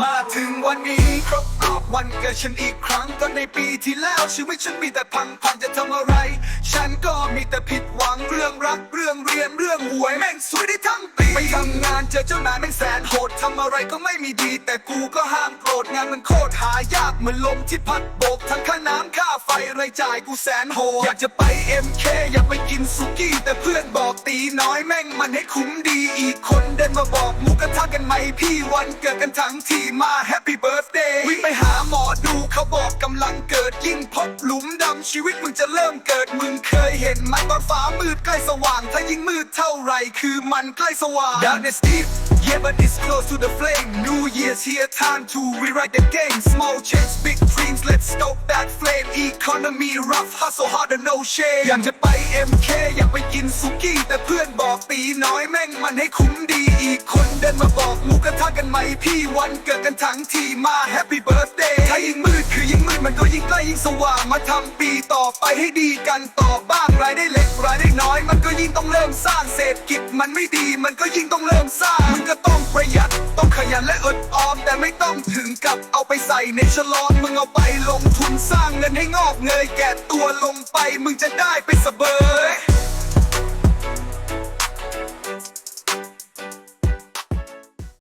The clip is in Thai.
มาถึงวันนี้ครบรอบวันเกิดฉันอีกครั้งก็ในปีที่แล้วชีวิตฉันมีแต่พังพันจะทำอะไร ฉันก็มีแต่ผิดหวังเรื่องรัก รื่องเรียนเรื่องหวยแม่งสวยได้ทั้งปีไปทำงานเจอเจ้านายแม่งแสนโหดทำอะไรก็ไม่มีดี แต่กูก็ห้ามโกรธงานมันโคตรหายากเหมือนลมที่พัดโบกทั้งค่าน้ำค่าไฟรายจ่ายกูแสนโหดอยากจะไป MK อยากไปกินสุกี้ แต่เพื่อนบอกตีน้อยแม่งมันให้คุ้มดีอีกคนเดินมาบอกมูกระทะกันไหมพี่วันเกิดกันทั้งทีมาแฮปปี้เบิร์ a เดย์วิ่งไปหาหมอดูเขาบอกกำลังเกิดยิ่งพบหลุมดำชีวิตมึงจะเริ่มเกิดมึงเคยเห็นไหมตอนฟ้ามืดใกล้สว่างและยิ่งมืดเท่าไรคือมันใกล้สว่าง Darkness deep Yeah, but it's close to the flame. Year's here, time to rewrite the game. Small change, big dreams, let's stoke that flame. Economy rough, hustle harder, no shame. อยากจะไป MK อยากไปกินสุกี้ แต่เพื่อนบอกตีน้อยแม่งมันให้คุ้มดี อีกคนเดินมาบอกหมูกระทะกันไหมพี่วันเกิดกันทั้งทีมา Happy Birthday ถ้ายิ่งมืดคือยิ่งมืดมันก็ยิ่งใกล้ยิ่งสว่างมาทำปีต่อไปให้ดีกันต่อบ้างรายได้เล็กรายได้น้อย มันก็ยิ่งต้องเริ่มสร้างเศรษฐกิจมันไม่ดี มันก็ยิ่งต้องเริ่มสร้างมึงก็ต้องประหยัดต้องขยันและอด ถึงกับเอาไปใส่ในฉลอนมึงเอาไปลงทุนสร้างเงินให้งอกเงยแก่ตัวลงไปมึงจะได้ไปส